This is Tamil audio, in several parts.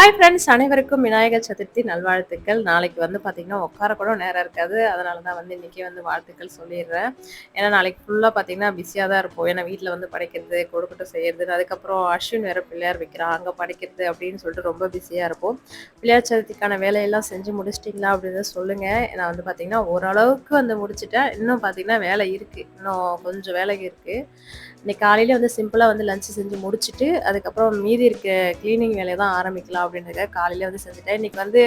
ஹாய் ஃப்ரெண்ட்ஸ் அனைவருக்கும் விநாயகர் சதுர்த்தி நல்வாழ்த்துக்கள். நாளைக்கு வந்து பார்த்தீங்கன்னா உட்கார கூட நேரம் இருக்காது. அதனால தான் வந்து இன்றைக்கி வந்து வாழ்த்துக்கள் சொல்லிடுறேன். ஏன்னா நாளைக்கு ஃபுல்லாக பார்த்தீங்கன்னா பிஸியாக தான் இருப்போம். ஏன்னா வீட்டில் வந்து படைக்கிறது கொடுக்கட்டும் செய்யறது அதுக்கப்புறம் அஸ்வின் வேறு பிள்ளையார் வைக்கிறான். அங்கே படைக்கிறது அப்படின்னு சொல்லிட்டு ரொம்ப பிஸியாக இருப்போம். பிள்ளையார் சதுர்த்திக்கான வேலையெல்லாம் செஞ்சு முடிச்சிட்டிங்களா அப்படின்னு சொல்லுங்கள் நான் வந்து பார்த்தீங்கன்னா ஓரளவுக்கு வந்து முடிச்சிட்டேன். இன்னும் பார்த்தீங்கன்னா வேலை இருக்குது இன்னும் கொஞ்சம் வேலை இருக்குது இன்னைக்கு காலையில வந்து சிம்பிளாக வந்து லஞ்ச் செஞ்சு முடிச்சுட்டு அதுக்கப்புறம் மீதி இருக்க க்ளீனிங் வேலையை தான் ஆரம்பிக்கலாம் அப்படின்றத காலையில் வந்து செஞ்சுட்டேன். இன்னைக்கு வந்து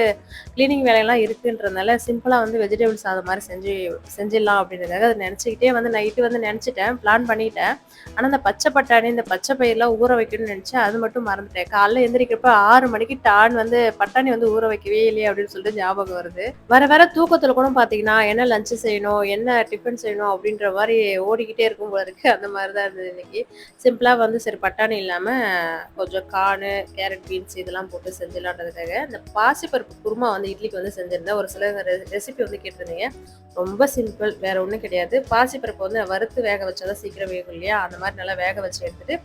க்ளீனிங் வேலையெல்லாம் இருக்குன்றதுனால சிம்பிளாக வந்து வெஜிடபிள் சாதம் மாதிரி செஞ்சு செஞ்சிடலாம் அப்படின்றதுக்காக அதை நினச்சிக்கிட்டே வந்து நைட்டு வந்து நினச்சிட்டேன். பிளான் பண்ணிட்டேன். ஆனால் இந்த பச்சை பட்டாணி இந்த பச்சை பயிரெலாம் ஊற வைக்கணும்னு நினச்சேன். அது மட்டும் மறந்துட்டேன். காலைல எந்திரிக்கிறப்ப ஆறு மணிக்கு டான் வந்து பட்டாணி வந்து ஊற வைக்கவே இல்லையே அப்படின்னு சொல்லிட்டு ஞாபகம் வருது. வர வர தூக்கத்தில் கூட பார்த்தீங்கன்னா என்ன லஞ்சு செய்யணும் என்ன டிஃபன் செய்யணும் அப்படின்ற மாதிரி ஓடிக்கிட்டே இருக்கும் போல இருக்கு. அந்த மாதிரி தான் இருந்தது இன்னைக்கு. சிம்பிளாக வந்து சரி பட்டாணி இல்லாமல் கொஞ்சம் கானு கேரட் பீன்ஸ் இதெல்லாம் போட்டு செஞ்சிடலான்றதுக்காக இந்த பாசிப்பருப்பு குருமா வந்து இட்லிக்கு வந்து செஞ்சுருந்தேன். ஒரு சில ரெசிபி வந்து கேட்டிருந்தீங்க. ரொம்ப சிம்பிள் வேற ஒன்றும் கிடையாது. பாசிப்பருப்பு வந்து வறுத்து வேக வச்சாதான் சீக்கிரம் வேகும் இல்லையா? அந்த மாதிரி நல்லா வேக வச்சு எடுத்துட்டு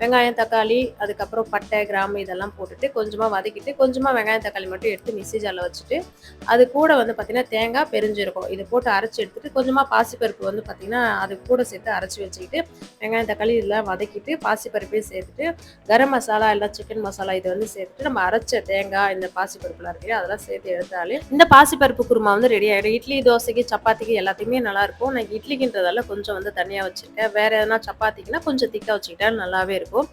வெங்காயம் தக்காளி அதுக்கப்புறம் பட்டை கிராம்பு இதெல்லாம் போட்டுட்டு கொஞ்சமாக வதக்கிட்டு கொஞ்சமாக வெங்காயம் தக்காளி மட்டும் எடுத்து மிக்ஸி ஜாரில் வச்சுட்டு அது கூட வந்து பார்த்தீங்கன்னா தேங்காய் பெருஞ்சிருக்கும் இதை போட்டு அரைச்சி எடுத்துட்டு கொஞ்சமாக பாசிப்பருப்பு வந்து பார்த்தீங்கன்னா அது கூட சேர்த்து அரைச்சி வச்சுக்கிட்டு வெங்காயம் தக்காளி இதெல்லாம் வதக்கிட்டு பாசிப்பருப்பையும் சேர்த்துட்டு கரம் மசாலா இல்லை சிக்கன் மசாலா இதை வந்து சேர்த்துட்டு நம்ம அரைச்ச தேங்காய் இந்த பாசிப்பருப்புலாம் இருக்கு அதெல்லாம் சேர்த்து எடுத்தாலே இந்த பாசிப்பருப்பு குருமா வந்து ரெடி ஆகிடும் இட்லி தோசைக்கு சப்பாத்திக்கு எல்லாத்தையுமே நல்லா இருக்கும். நான் இட்லிக்குன்றதால கொஞ்சம் வந்து தனியாக வச்சுருக்கேன். வேற எதனா சப்பாத்திக்குன்னா கொஞ்சம் திக்காக வச்சுக்கிட்டா நல்லாவே இருக்கும்.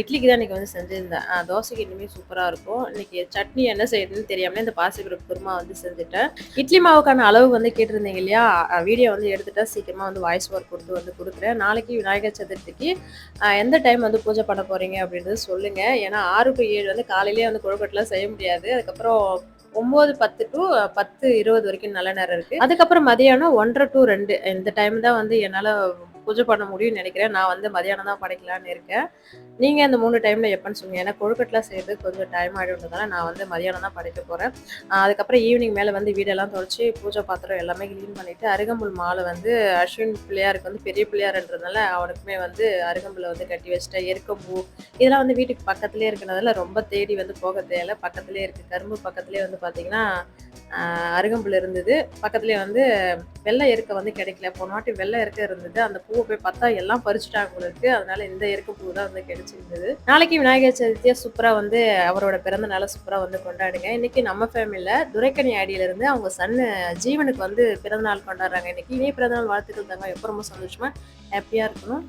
இட்லிக்கு தான் இன்றைக்கி வந்து செஞ்சுருந்தேன். தோசைக்கு இனிமேல் சூப்பராக இருக்கும். இன்னைக்கு சட்னி என்ன செய்யுதுன்னு தெரியாமலே இந்த பாசிப்பருப்பு குருமா வந்து செஞ்சுட்டேன். இட்லி மாவுக்கான அளவு வந்து கேட்டிருந்தீங்க இல்லையா? வீடியோ வந்து எடுத்துட்டா சீக்கிரமாக வந்து வாய்ஸ் ஒர்க் கொடுத்து வந்து கொடுக்குறேன். நாளைக்கு விநாயகர் சதுர்த்திக்கு எந்த டைம் வந்து பூஜை பண்ண போகிறீங்க அப்படின்றது சொல்லுங்கள் ஏன்னா ஆறு டு ஏழு வந்து காலையிலேயே அந்த கொழுக்கட்டெல்லாம் செய்ய முடியாது. அதுக்கப்புறம் ஒம்பது பத்து டு பத்து இருபது வரைக்கும் நல்ல நேரம் இருக்கு. அதுக்கப்புறம் மதியானம் ஒன்றரை டு ரெண்டு. இந்த டைம் தான் வந்து என்னால் பூஜை பண்ண முடியும்னு நினைக்கிறேன். நான் வந்து மதியானம் தான் படைக்கலான்னு இருக்கேன். நீங்கள் இந்த மூணு டைமில் எப்போன்னு சொல்லுங்க. ஏன்னா கொழுக்கட்டெலாம் செய்கிறது கொஞ்சம் டைம் ஆகிடுன்றதால நான் வந்து மதியானம் தான் படைக்க போகிறேன் அதுக்கப்புறம் ஈவினிங் மேலே வந்து வீடெல்லாம் தொடச்சி பூஜை பாத்திரம் எல்லாமே க்ளீன் பண்ணிவிட்டு அருகம்புல் மாலை வந்து அஸ்வின் பிள்ளையாருக்கு வந்து பெரிய பிள்ளையாருன்றதுனால அவனுக்குமே வந்து அருகம்புல வந்து கட்டி வச்சுட்டேன் எருக்கம்பூ இதெல்லாம் வந்து வீட்டுக்கு பக்கத்துலேயே இருக்கிறதுனால ரொம்ப தேடி வந்து போக தேவையில்ல. பக்கத்துலேயே இருக்குது கரும்பு பக்கத்துலேயே வந்து பார்த்திங்கன்னா அருகம்புல் இருந்தது. பக்கத்துலேயே வந்து வெள்ளை எருக்க வந்து கிடைக்கல. போன வாட்டி வெள்ளை எருக்க இருந்தது. அந்த பூவை போய் பார்த்தா எல்லாம் பறிச்சுட்டாங்க உங்களுக்கு அதனால இந்த எருக்க பூ தான் வந்து கிடைச்சிருந்தது. நாளைக்கு விநாயகர் சதுர்த்தியா சூப்பராக வந்து அவரோட பிறந்த நாளை சூப்பராக வந்து கொண்டாடுங்க. இன்னைக்கு நம்ம ஃபேமிலியில் துரைக்கணி ஐடியில இருந்து அவங்க சன்னு ஜீவனுக்கு வந்து பிறந்தநாள் கொண்டாடுறாங்க. இன்னைக்கு இனிய பிறந்த நாள் வாழ்த்துக்கள் தாங்க. எப்போ ரொம்ப சந்தோஷமா ஹாப்பியாக இருக்கணும்.